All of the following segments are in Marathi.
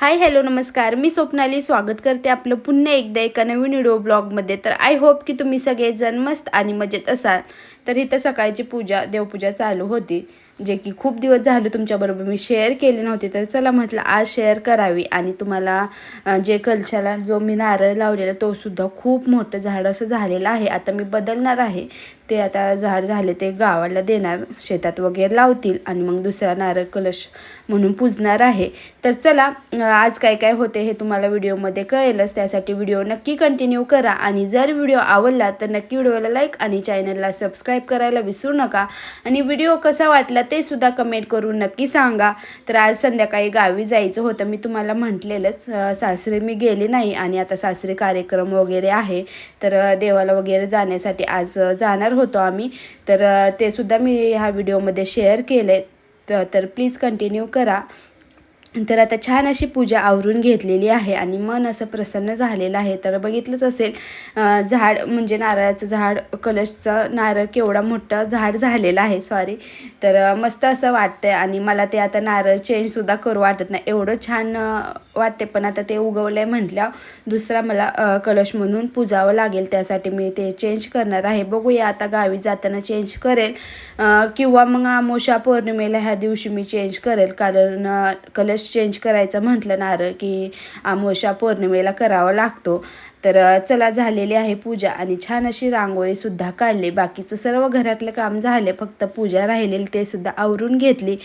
हाय हॅलो नमस्कार. मी स्वप्नाली स्वागत करते आपलं पुन्हा एकदा एका नवीन व्हिडिओ ब्लॉगमध्ये. तर आय होप की तुम्ही सगळेजण मस्त आणि मजेत असाल. तर इथं सकाळची पूजा देवपूजा चालू होती. जे की खूप दिवस झाले तुमच्याबरोबर मी शेअर केली नव्हती. तर चला म्हटलं आज शेअर करावी. आणि तुम्हाला जे कलशाला जो मी नारळ लावलेला तो सुद्धा खूप मोठं झाड असं झालेलं आहे. आता मी बदलणार आहे. ते आता झाड झाले ते गावाला देणार शेतात वगैरे लावतील आणि मग दुसरा नारळ कलश म्हणून पूजणार आहे. तर चला आज काय काय होते हे तुम्हाला व्हिडिओमध्ये कळेलच. त्यासाठी व्हिडिओ नक्की कंटिन्यू करा आणि जर व्हिडिओ आवडला तर नक्की व्हिडिओला लाईक आणि चॅनलला सबस्क्राईब करायला विसरू नका. आणि व्हिडिओ कसा वाटला ते सुद्धा कमेंट करून नक्की सांगा. तर आज संध्याकाळी गावी जायचं होतं मी तुम्हाला म्हटलेलंच सासरे मी गेले नाही आणि आता सासरे कार्यक्रम वगैरे आहे. तर देवाला वगैरे जाण्यासाठी आज जाणार होतो आम्ही. तर ते सुद्धा मी ह्या व्हिडिओमध्ये शेअर केले तर प्लीज कंटिन्यू करा. तर आता छान अशी पूजा आवरून घेतलेली आहे आणि मन असं प्रसन्न झालेलं आहे. तर बघितलंच असेल झाड म्हणजे नारळाचं झाड कलशचं नारळ केवढा मोठं झाड झालेलं आहे. सॉरी तर मस्त असं वाटतंय आणि मला ते आता नारळ चेंजसुद्धा करू वाटत नाही. एवढं छान वाटते पण आता ते उगवलं आहे म्हटल्यावर दुसरा मला कलश म्हणून पुजावं लागेल. त्यासाठी मी ते चेंज करणार आहे. बघूया आता गावी जाताना चेंज करेल किंवा मग आमोशा पौर्णिमेला ह्या दिवशी मी चेंज करेल. कारण कलश दिवस चेंज करायचं म्हटलं नारळ की आमोशा पौर्णिमेला करावा लागतो. तर चला झालेली आहे पूजा आणि छान अशी रांगोळीसुद्धा काढली. बाकीचं सर्व घरातलं काम झाले. फक्त पूजा राहिलेली ते सुद्धा आवरून घेतली.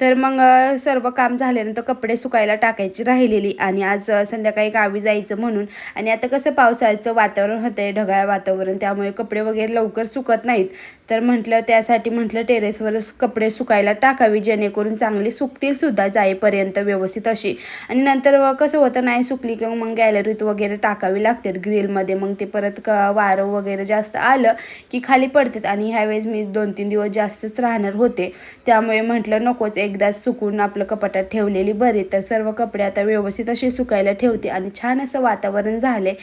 तर मग सर्व काम झाल्यानंतर कपडे सुकायला टाकायची राहिलेली आणि आज संध्याकाळी गावी जायचं म्हणून आणि आता कसं पावसाळ्याचं वातावरण होतंय ढगाळ वातावरण त्यामुळे कपडे वगैरे लवकर सुकत नाहीत. तर म्हटलं त्यासाठी म्हटलं टेरेसवरच कपडे सुकायला टाकावी जेणेकरून चांगली सुकतील सुद्धा जाईपर्यंत व्यवस्थित अशी. आणि नंतर कसं होतं नाही सुकली की मग गॅलरीत वगैरे टाकावी लागतात ग्रिलमध्ये मग ते परत क वारं वगैरे जास्त आलं की खाली पडतात. आणि ह्यावेळेस मी दोन तीन दिवस जास्तच राहणार होते. त्यामुळे म्हटलं नकोच एक एकदाच सुकून आपलं कपाटात ठेवलेली बरी तर सर्व कपडे आता व्यवस्थित असे सुकायला ठेवते आणि छान असं वातावरण झाले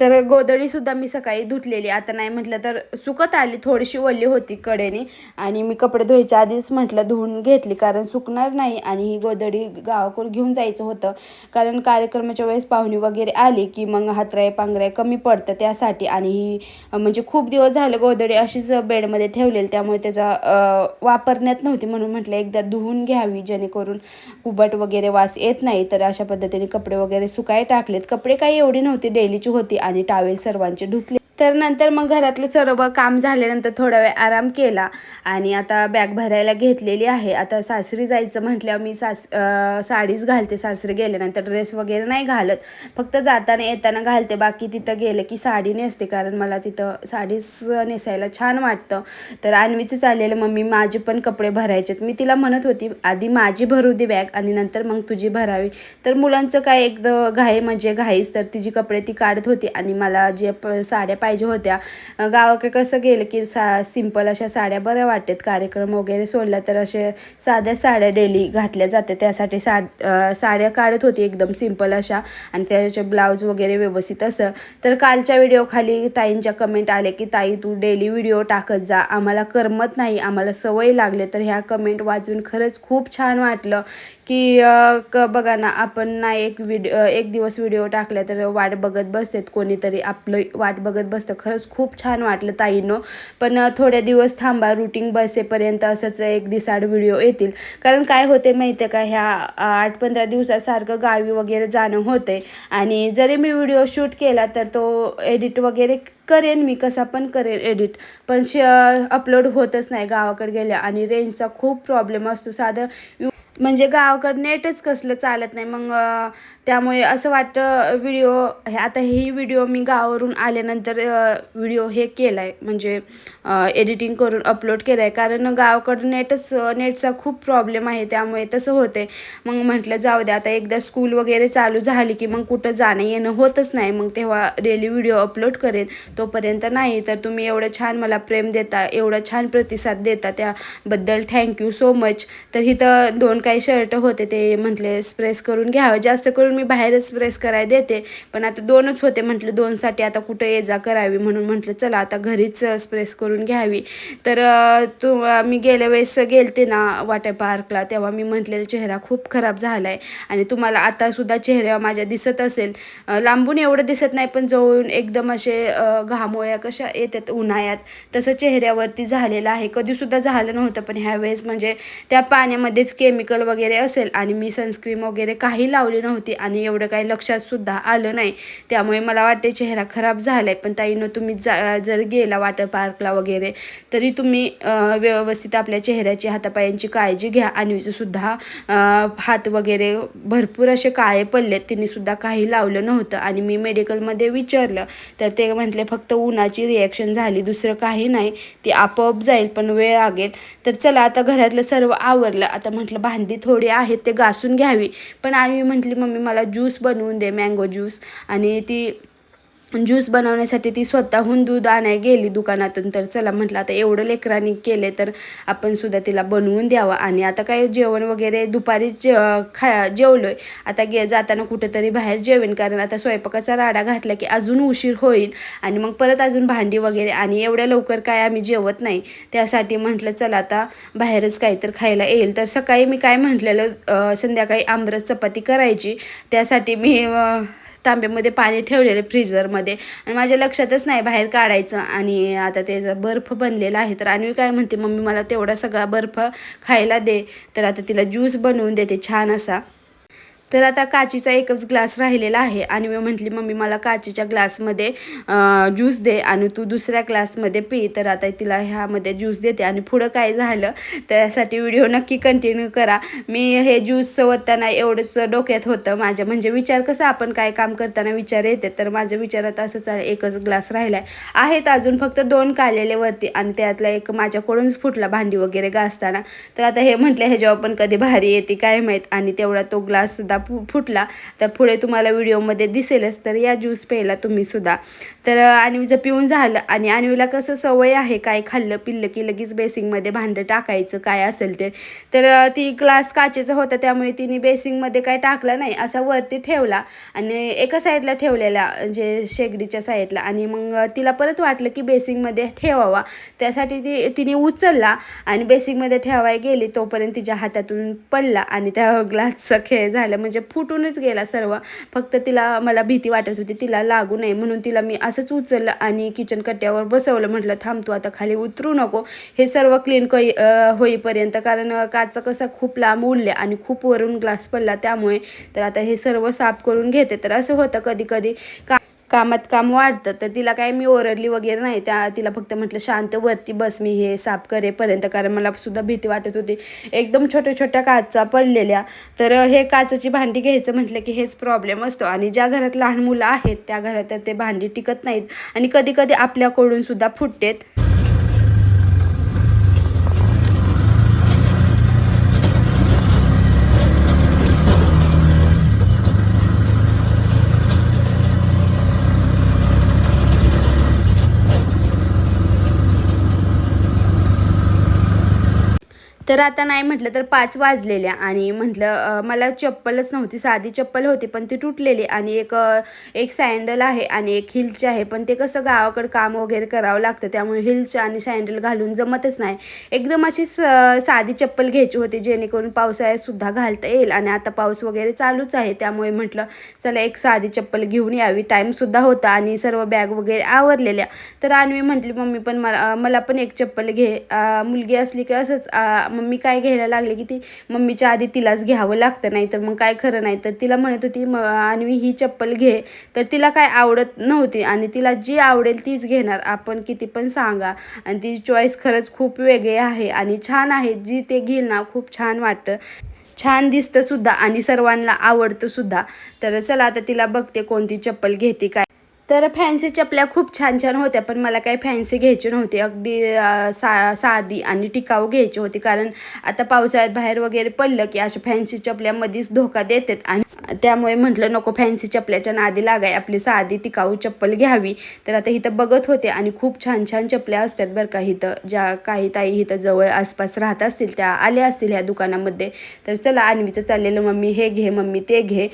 तर गोदडीसुद्धा मी सकाळी धुतलेली. आता नाही म्हटलं तर सुकत आली थोडीशी ओली होती कडेने. आणि मी कपडे धुवायच्या आधीच म्हटलं धुवून घेतली कारण सुकणार नाही आणि ही गोदडी गावाकडे घेऊन जायचं होतं. कारण कार्यक्रमाच्या वेळेस पाहुणी वगैरे आली की मग हातराय पांघराय कमी पडतं त्यासाठी. आणि ही म्हणजे खूप दिवस झालं गोदडी अशीच बेडमध्ये ठेवलेली त्यामुळे त्याचा वापरण्यात नव्हती. म्हणून म्हटलं एकदा धुवून घ्यावी जेणेकरून उबट वगैरे वास येत नाही. तर अशा पद्धतीने कपडे वगैरे सुकाय टाकलेत. कपडे काही एवढी नव्हती डेलीची होती. आणि टावेल सर्वांचे धुतले तर नंतर मग घरातलं सर्व काम झाल्यानंतर थोडा वेळ आराम केला. आणि आता बॅग भरायला घेतलेली आहे. आता सासरी जायचं म्हटल्यावर मी सास साडीच घालते. सासरी गेल्यानंतर ड्रेस वगैरे नाही घालत. फक्त जाताना येताना घालते. बाकी तिथं गेलं की साडी नेसते. कारण मला तिथं साडीच नेसायला छान वाटतं. तर आणवीचं चाललेलं मम्मी माझे पण कपडे भरायचेत. मी तिला म्हणत होती आधी माझी भरू दे बॅग आणि नंतर मग तुझी भरावी. तर मुलांचं काय एकदम घाई म्हणजे घाईच. तर तिची कपडे ती काढत होती. आणि मला जे प साड्या पाहिजे होत्या. गावाकडे कसं गेलं की सा सिंपल अशा साड्या बऱ्या वाटतात. कार्यक्रम वगैरे सोडला तर असे साध्या साड्या डेली घातल्या जाते त्यासाठी सा साड्या काढत होती एकदम सिंपल अशा आणि त्याचे ब्लाऊज वगैरे व्यवस्थित असं. तर कालच्या व्हिडिओखाली ताईंच्या कमेंट आले की ताई तू डेली व्हिडिओ टाकत जा. आम्हाला करमत नाही. आम्हाला सवय लागले. तर ह्या कमेंट वाचून खरंच खूप छान वाटलं की क बघा ना आपण ना एक व्हिडिओ एक दिवस व्हिडिओ टाकला तर वाट बघत बसतात. कोणीतरी आपलं वाट बघत बसतं. खरंच खूप छान वाटलं ताईंनो. पण थोडे थोड्या दिवस थांबा रुटीन बसेपर्यंत असंच एक दिसाड व्हिडिओ येतील. कारण काय होते माहिती आहे का ह्या आठ पंधरा दिवसासारखं गावी वगैरे जाणं होते आणि जरी मी व्हिडिओ शूट केला तर तो एडिट वगैरे करेन मी कसा पण करेन एडिट पण श अपलोड होतच नाही गावाकडे गेल्या. आणि रेंजचा खूप प्रॉब्लेम असतो. साधं म्हणजे गावाकडं नेटच कसलं चालत नाही. मग त्यामुळे असं वाटतं व्हिडिओ हे आता ही व्हिडिओ मी गावावरून आल्यानंतर व्हिडिओ हे केला आहे म्हणजे एडिटिंग करून अपलोड केलं आहे कारण गावाकडं नेटच नेटचा खूप प्रॉब्लेम आहे. त्यामुळे तसं होते मग म्हटलं जाऊ दे आता एकदा स्कूल वगैरे चालू झाली की मग कुठं जाणं येणं होतच नाही. मग तेव्हा डेली व्हिडिओ अपलोड करेन. तोपर्यंत नाही. तर तुम्ही एवढं छान मला प्रेम देता एवढं छान प्रतिसाद देता त्याबद्दल थँक्यू सो मच. तर इथं दोन काही शर्ट होते ते म्हटले स्प्रेस करून घ्यावं. जास्त करून मी बाहेरच स्प्रेस करायला देते. पण आता दोनच होते म्हटलं दोनसाठी आता कुठं ये जा करावी? म्हणून म्हटलं चला आता घरीच स्प्रेस करून घ्यावी. तर तू मी गेल्या वेळेस गेलते ना वॉटर पार्कला तेव्हा मी म्हटलेला चेहरा खूप खराब झाला आहे आणि तुम्हाला आतासुद्धा चेहरा माझ्या दिसत असेल. लांबून एवढं दिसत नाही पण जवळून एकदम असे घामोळ्या कशा येतात उन्हाळ्यात तसं चेहऱ्यावरती झालेलं आहे. कधीसुद्धा झालं नव्हतं पण ह्यावेळेस म्हणजे त्या पाण्यामध्येच केमिकल वगैरे असेल आणि मी सनस्क्रीम वगैरे काही लावली नव्हती आणि एवढं काही लक्षातसुद्धा आलं नाही. त्यामुळे मला वाटते चेहरा खराब झाला आहे पण ताईनं तुम्ही जा जर गेला वॉटर पार्कला वगैरे तरी तुम्ही व्यवस्थित आपल्या चेहऱ्याची हातापायांची काळजी घ्या आणि सुद्धा हात वगैरे भरपूर असे काळे पडलेत. तिने सुद्धा काही लावलं नव्हतं आणि मी मेडिकलमध्ये विचारलं तर ते म्हटले फक्त उन्हाची रिॲक्शन झाली दुसरं काही नाही. ती आपोआप जाईल पण वेळ लागेल. तर चला आता घरातलं सर्व आवरलं. आता म्हटलं भांडी थोडी आहेत ते घासून घ्यावी. पण आणि म्हटली मम्मी मला ज्यूस बनवून दे मँगो ज्यूस. आणि ती ज्यूस बनवण्यासाठी ती स्वतःहून दूध आणाय गेली दुकानातून. तर चला म्हटलं आता एवढं लेकरांनी केले तर आपण सुद्धा तिला बनवून द्यावं. आणि आता काय जेवण वगैरे दुपारी जे खा जेवलो आहे आता गे जाताना कुठेतरी बाहेर जेवेन. कारण आता स्वयंपाकाचा राडा घातला की अजून उशीर होईल. आणि मग परत अजून भांडी वगैरे. आणि एवढ्या लवकर काय आम्ही जेवत नाही. त्यासाठी म्हटलं चला आता बाहेरच काहीतरी खायला येईल. तर सकाळी मी काय म्हटलेलं संध्याकाळी आमरस चपाती करायची. त्यासाठी मी तांब्यामध्ये पाणी ठेवलेलं फ्रीजरमध्ये. आणि माझ्या लक्षातच नाही बाहेर काढायचं आणि आता त्याचा बर्फ बनलेला आहे तर आणि काय म्हणते मम्मी मला तेवढा सगळा बर्फ खायला दे तर आता तिला ज्यूस बनवून देते छान असा. तर आता काचीचा एकच ग्लास राहिलेला आहे. आणि मी म्हटली मम्मी मला काचीच्या ग्लासमध्ये ज्यूस दे आणि तू दुसऱ्या ग्लासमध्ये पी. तर आता तिला ह्यामध्ये ज्यूस देते. आणि पुढं काय झालं त्यासाठी व्हिडिओ नक्की कंटिन्यू करा. मी हे ज्यूस ओतताना एवढंच डोक्यात होतं. माझ्या म्हणजे विचार कसा आपण काय काम करताना विचार येते. तर माझ्या विचारात असंच एकच ग्लास राहिला आहे आहेत अजून फक्त दोन काढलेले वरती आणि त्यातला एक माझ्याकडूनच फुटला भांडी वगैरे घासताना. तर आता हे म्हटलं ह्याच्यावर पण कधी भारी येते काय माहीत? आणि तेवढा तो ग्लाससुद्धा फुटला तर पुढे तुम्हाला व्हिडिओमध्ये दिसेलच. तर या ज्यूस प्यायला तुम्ही सुद्धा. तर आणवीचं पिऊन झालं आणि आणवीला कसं सवय आहे काय खाल्लं पिल्लं की लगेच बेसिंगमध्ये भांडं टाकायचं काय असेल ते. तर ती ग्लास काचेचा होता त्यामुळे तिने बेसिंगमध्ये काय टाकलं नाही असा वरती ठेवला आणि एका साईडला ठेवलेला म्हणजे शेगडीच्या साईडला. आणि मग तिला परत वाटलं की बेसिंगमध्ये ठेवावा. त्यासाठी ती तिने उचलला आणि बेसिंगमध्ये ठेवायला गेली तोपर्यंत तिच्या हातातून पडला आणि त्या ग्लासचा खेळ झाला. म्हणजे फुटूनच गेला सर्व. फक्त तिला मला भीती वाटत होती तिला लागू नये म्हणून तिला मी असंच उचललं आणि किचन कट्ट्यावर बसवलं. म्हटलं थांब तू आता खाली उतरू नको. हे सर्व क्लीन कै होईपर्यंत कारण काचा कसा खूप लांब उडले आणि खूप वरून ग्लास पडला त्यामुळे. तर आता हे सर्व साफ करून घेते. तर असं होतं कधी कधी का कामात काम वाढतं तर तिला काय मी ओरडली वगैरे नाही. त्या तिला फक्त म्हटलं शांत वरती बस मी हे साफ करेपर्यंत. कारण मला सुद्धा भीती वाटत होती. एकदम छोट्या छोट्या काचा पडलेल्या. तर हे काचाची भांडी घ्यायचं म्हटलं की हेच प्रॉब्लेम असतो. आणि ज्या घरात लहान मुलं आहेत त्या घरात तर ते भांडी टिकत नाहीत. आणि कधी कधी आपल्याकडून सुद्धा फुटतेत. तर आता नाही म्हटलं तर पाच वाजलेल्या आणि म्हटलं मला चप्पलच नव्हती साधी चप्पल होती पण ती तुटलेली आणि एक एक सँडल आहे आणि एक हिलची आहे पण ते कसं गावाकडं काम वगैरे करावं लागतं त्यामुळे हिलचं आणि सँडल घालून जमतच नाही. एकदम अशी स साधी चप्पल घ्यायची होती जेणेकरून पावसाळ्यातसुद्धा घालता येईल आणि आता पाऊस वगैरे चालूच आहे त्यामुळे म्हटलं चला एक साधी चप्पल घेऊन यावी. टाईमसुद्धा होता आणि सर्व बॅग वगैरे आवरलेल्या. तर आणवी म्हटली मम्मी पण मला मला पण एक चप्पल घे. मुलगी असली की असंच मम्मी काय घ्यायला लागले की ती मम्मीच्या आधी तिलाच घ्यावं लागतं नाही तर मग काय खरं नाही. तर तिला म्हणत होती म आणवी ही चप्पल घे. तर तिला काय आवडत नव्हती आणि तिला जी आवडेल तीच घेणार. आपण किती पण सांगा. आणि ती चॉईस खरंच खूप वेगळी आहे आणि छान आहे. जी ते घेईल ना खूप छान वाटतं. छान दिसतं सुद्धा आणि सर्वांना आवडतं सुद्धा. तर चला आता तिला बघते कोणती चप्पल घेते काय तर फॅन्सी चपल्या खूप छान छान होत्या पण मला काही फॅन्सी घ्यायची नव्हती. अगदी सा साधी आणि टिकाऊ घ्यायची होती. कारण आता पावसाळ्यात बाहेर वगैरे पडलं की अशा फॅन्सी चपल्यामध्येच धोका देतात. आणि त्यामुळे म्हटलं नको फॅन्सी चपल्याच्या नादी लागाय. आपली साधी टिकाऊ चप्पल घ्यावी. तर आता इथं बघत होते आणि खूप छान छान चपल्या असतात बरं का इथं. ज्या काही ताई इथं जवळ आसपास राहत असतील त्या आल्या असतील ह्या दुकानामध्ये. तर चला आणवीचं चाललेलं मम्मी हे घे मम्मी ते घे.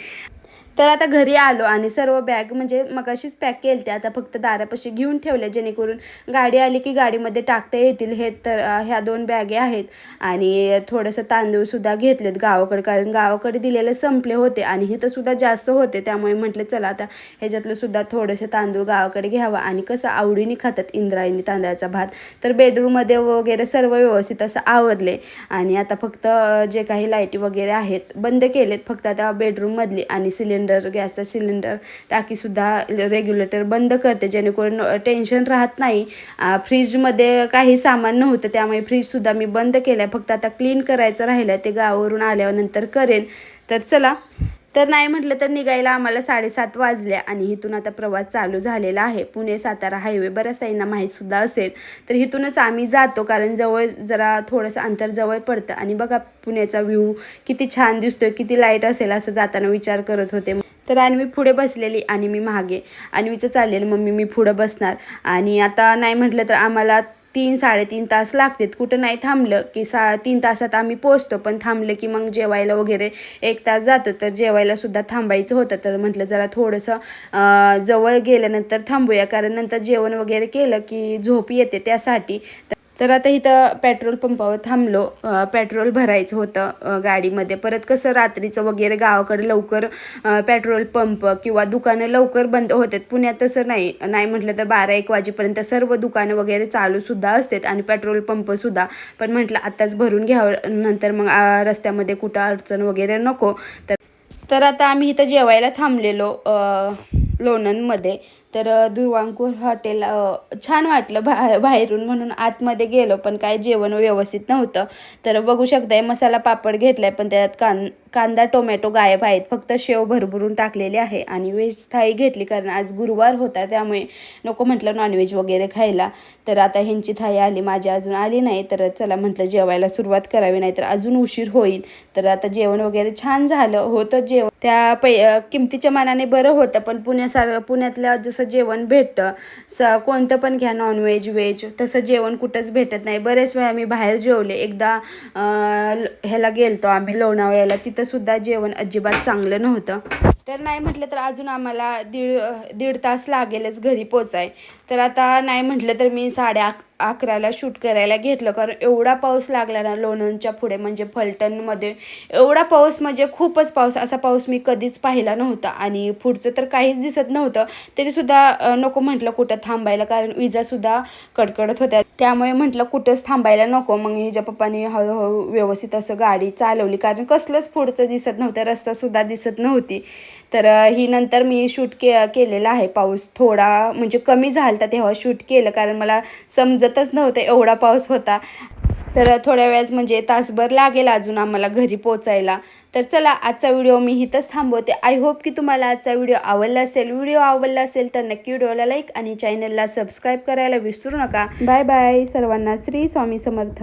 तर आता घरी आलो आणि सर्व बॅग म्हणजे मगाशीच पॅक केली ते आता फक्त दारापाशी घेऊन ठेवले जेणेकरून गाडी आली की गाडीमध्ये टाकता येतील. हे तर ह्या दोन बॅगे आहेत. आणि थोडंसं तांदूळसुद्धा घेतलेत गावाकडे कारण गावाकडे दिलेले संपले होते आणि हे सुद्धा जास्त होते. त्यामुळे म्हटलं चला आता ह्याच्यातलं सुद्धा थोडेसे तांदूळ गावाकडे घ्यावा. आणि कसं आवडीने खातात इंद्रायणी तांदळाचा भात. तर बेडरूममध्ये वगैरे सर्व व्यवस्थित असं आवरले. आणि आता फक्त जे काही लाईटी वगैरे आहेत बंद केलेत. फक्त आता बेडरूममधली आणि सिलेंडर गॅसचा सिलेंडर टाकीसुद्धा रेग्युलेटर बंद करते जेणेकरून टेन्शन राहत नाही. फ्रीजमध्ये काही सामान नव्हतं त्यामुळे फ्रीजसुद्धा मी बंद केलं आहे फक्त आता क्लीन करायचं राहिलं ते गावावरून आल्यानंतर करेन. तर चला तर नाही म्हटलं तर निघायला आम्हाला साडेसात वाजल्या आणि इथून आता प्रवास चालू झालेला आहे. पुणे सातारा हायवे बऱ्याच ताईंना माहीतसुद्धा असेल. तर इथूनच आम्ही जातो कारण जवळ जरा थोडंसं अंतर जवळ पडतं. आणि बघा पुण्याचा व्ह्यू किती छान दिसतोय किती लाइट असेल असं जाताना विचार करत होते. तर आणि मी पुढे बसलेली आणि मी मागे. आणि मीचं चाललेलं मम्मी मी पुढं बसणार. आणि आता नाही म्हटलं तर आम्हाला तीन साडेतीन तास लागतात. कुठं नाही थांबलं की सा तीन तासात आम्ही पोचतो पण थांबलं की मग जेवायला वगैरे एक तास जातो. तर जेवायला सुद्धा थांबायचं होतं. तर म्हटलं जरा थोडंसं जवळ गेल्यानंतर थांबूया. कारण नंतर जेवण वगैरे केलं की झोप येते त्यासाठी. तर आता इथं पेट्रोल पंपावर थांबलो. पेट्रोल भरायचं होतं गाडीमध्ये. परत कसं रात्रीचं वगैरे गावाकडे लवकर पेट्रोल पंप किंवा दुकानं लवकर बंद होतात. पुण्यात तसं नाही. नाही म्हटलं तर बारा एक वाजेपर्यंत सर्व दुकानं वगैरे चालूसुद्धा असतात आणि पेट्रोल पंपसुद्धा पण म्हटलं आत्ताच भरून घ्यावं नंतर मग रस्त्यामध्ये कुठं अडचण वगैरे नको. तर तर आता आम्ही इथं जेवायला थांबलेलो लोणंदमध्ये. तर दुर्वांकूर हॉटेल छान वाटलं बा बाहेरून म्हणून आतमध्ये गेलो पण काय जेवण व्यवस्थित नव्हतं. तर बघू शकताय मसाला पापड घेतलाय पण त्यात कान कांदा टोमॅटो गायब आहेत. फक्त शेव भरभरून टाकलेले आहे आणि व्हेज थाळी घेतली कारण आज गुरुवार होता त्यामुळे नको म्हटलं नॉनव्हेज वगैरे खायला. तर आता ह्यांची थाळी आली माझी अजून आली नाही तर चला म्हटलं जेवायला सुरुवात करावी नाही तर अजून उशीर होईल. तर आता जेवण वगैरे छान झालं होतं जेवण. त्या पै किमतीच्या मानाने बरं होतं पण पुण्यासारखं पुण्यातल्या जसं जेवण भेटतं स कोणतं पण घ्या नॉनव्हेज व्हेज तसं जेवण कुठंच भेटत नाही. बरेच वेळा मी बाहेर जेवले एकदा ह्याला गेलतो आम्ही लोणावळ्याला तिथं सुद्धा जेवण अजिबात चांगलं नव्हतं. तर नाही म्हटलं तर अजून आम्हाला दीड दीड तास लागेलच घरी पोचाय. तर आता नाही म्हटलं तर मी साडे अक अकराला शूट करायला घेतलं. कारण एवढा पाऊस लागला ना लोणंदच्या पुढे म्हणजे फलटणमध्ये. एवढा पाऊस म्हणजे खूपच पाऊस. असा पाऊस मी कधीच पाहिला नव्हता. आणि पुढचं तर काहीच दिसत नव्हतं. तरीसुद्धा नको म्हटलं कुठं थांबायला. कारण विजासुद्धा कडकडत होत्या. त्यामुळे म्हटलं कुठंच थांबायला नको. मग हिच्या पप्पानी हळूहळू व्यवस्थित असं गाडी चालवली. कारण कसलंच पुढचं दिसत नव्हतं. रस्तासुद्धा दिसत नव्हती. तर ही नंतर मी शूट के केलेला आहे पाऊस थोडा म्हणजे कमी झाला तेव्हा शूट केलं कारण मला समजतच नव्हतं एवढा पाऊस होता. तर थोड्या वेळाच म्हणजे तासभर लागेल अजून आम्हाला घरी पोचायला तर चला आजचा व्हिडिओ मी इथंच थांबवते. आय होप की तुम्हाला आजचा व्हिडिओ आवडला असेल. व्हिडिओ आवडला असेल तर नक्की व्हिडिओला लाईक आणि चॅनलला सबस्क्राईब करायला विसरू नका. बाय बाय सर्वांना श्री स्वामी समर्थ.